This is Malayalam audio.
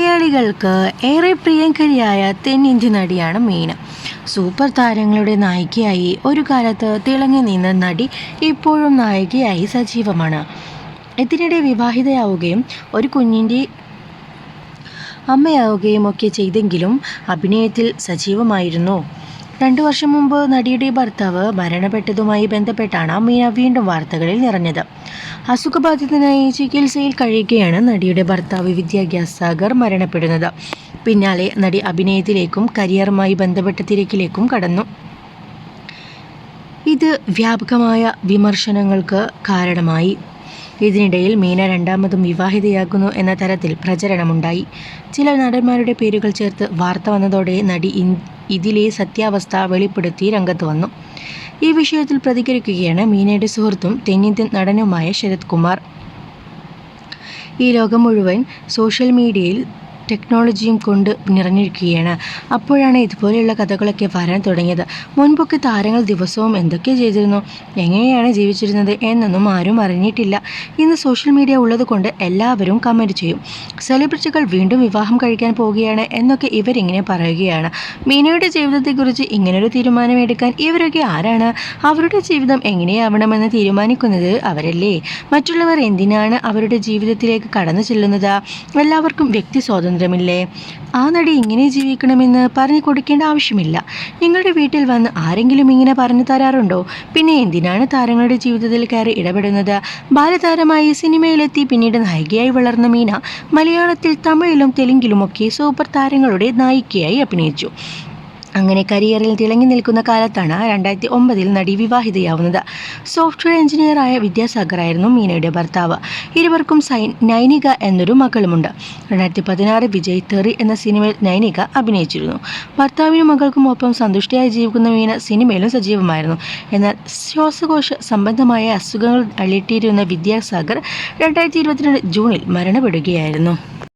മലയാളികൾക്ക് ഏറെ പ്രിയങ്കരിയായ തെന്നിന്ത്യൻ നടിയാണ് മീന. സൂപ്പർ താരങ്ങളുടെ നായികയായി ഒരു കാലത്ത് തിളങ്ങി നിന്ന നടി ഇപ്പോഴും നായികയായി സജീവമാണ്. ഇതിനിടെ വിവാഹിതയാവുകയും ഒരു കുഞ്ഞിന്റെ അമ്മയാവുകയും ഒക്കെ ചെയ്തെങ്കിലും അഭിനയത്തിൽ സജീവമായിരുന്നു. രണ്ടു വർഷം മുമ്പ് നടിയുടെ ഭർത്താവ് മരണപ്പെട്ടതുമായി ബന്ധപ്പെട്ടാണ് മീന വീണ്ടും വാർത്തകളിൽ നിറഞ്ഞത്. അസുഖബാധിതനായി ചികിത്സയിൽ കഴിയുകയാണ് നടിയുടെ ഭർത്താവ് വിദ്യാഭ്യാസ് സാഗർ മരണപ്പെടുന്നത്. പിന്നാലെ നടി അഭിനയത്തിലേക്കും കരിയറുമായി ബന്ധപ്പെട്ട തിരക്കിലേക്കും കടന്നു. ഇത് വ്യാപകമായ വിമർശനങ്ങൾക്ക് കാരണമായി. ഇതിനിടയിൽ മീന രണ്ടാമതും വിവാഹിതയാകുന്നു എന്ന തരത്തിൽ പ്രചരണമുണ്ടായി. ചില നടന്മാരുടെ പേരുകൾ ചേർത്ത് വാർത്ത വന്നതോടെ നടി ഇതിലെ സത്യാവസ്ഥ വെളിപ്പെടുത്തി രംഗത്ത് വന്നു. ഈ വിഷയത്തിൽ പ്രതികരിക്കുകയാണ് മീനയുടെ സുഹൃത്തും തെന്നിന്ത്യൻ നടനുമായ ശരത് കുമാർ. ഈ ലോകം മുഴുവൻ സോഷ്യൽ മീഡിയയിൽ ടെക്നോളജിയും കൊണ്ട് നിറഞ്ഞിരിക്കുകയാണ്. അപ്പോഴാണ് ഇതുപോലെയുള്ള കഥകളൊക്കെ വരാൻ തുടങ്ങിയത്. മുൻപൊക്കെ താരങ്ങൾ ദിവസവും എന്തൊക്കെ ചെയ്തിരുന്നു എങ്ങനെയാണ് ജീവിച്ചിരുന്നത് എന്നൊന്നും ആരും അറിഞ്ഞിട്ടില്ല. ഇന്ന് സോഷ്യൽ മീഡിയ ഉള്ളതുകൊണ്ട് എല്ലാവരും കമന്റ് ചെയ്യും. സെലിബ്രിറ്റികൾ വീണ്ടും വിവാഹം കഴിക്കാൻ പോവുകയാണ് എന്നൊക്കെ ഇവരിങ്ങനെ പറയുകയാണ്. മീനയുടെ ജീവിതത്തെക്കുറിച്ച് ഇങ്ങനൊരു തീരുമാനമെടുക്കാൻ ഇവരൊക്കെ ആരാണ്? അവരുടെ ജീവിതം എങ്ങനെയാവണമെന്ന് തീരുമാനിക്കുന്നത് അവരല്ലേ? മറ്റുള്ളവർ എന്തിനാണ് അവരുടെ ജീവിതത്തിലേക്ക് കടന്നു ചെല്ലുന്നത്? എല്ലാവർക്കും വ്യക്തി സ്വാതന്ത്ര്യമില്ലേ ആ നടി ഇങ്ങനെ ജീവിക്കണമെന്ന് പറഞ്ഞു കൊടുക്കേണ്ട ആവശ്യമില്ല. നിങ്ങളുടെ വീട്ടിൽ വന്ന് ആരെങ്കിലും ഇങ്ങനെ പറഞ്ഞു തരാറുണ്ടോ? പിന്നെ എന്തിനാണ് താരങ്ങളുടെ ജീവിതത്തിൽ കയറി ഇടപെടുന്നത്? ബാലതാരമായി സിനിമയിലെത്തി പിന്നീട് നായികയായി വളർന്ന മീന മലയാളത്തിൽ തമിഴിലും തെലുങ്കിലും ഒക്കെ സൂപ്പർ താരങ്ങളുടെ നായികയായി അഭിനയിച്ചു. അങ്ങനെ കരിയറിൽ തിളങ്ങി നിൽക്കുന്ന കാലത്താണ് രണ്ടായിരത്തി ഒമ്പതിൽ നടി വിവാഹിതയാവുന്നത്. സോഫ്റ്റ്വെയർ എഞ്ചിനീയറായ വിദ്യാസാഗറായിരുന്നു മീനയുടെ ഭർത്താവ്. ഇരുവർക്കും സൈ നൈനിക എന്നൊരു മകളുമുണ്ട്. രണ്ടായിരത്തി പതിനാറ് വിജയ് തെറി എന്ന സിനിമയിൽ നൈനിക അഭിനയിച്ചിരുന്നു. ഭർത്താവിനും മകൾക്കും ഒപ്പം സന്തുഷ്ടയായി ജീവിക്കുന്ന മീന സിനിമയിലും സജീവമായിരുന്നു. എന്നാൽ ശ്വാസകോശ സംബന്ധമായ അസുഖങ്ങൾ അള്ളിട്ടിരുന്ന വിദ്യാസാഗർ രണ്ടായിരത്തി ഇരുപത്തിരണ്ട് ജൂണിൽ മരണപ്പെടുകയായിരുന്നു.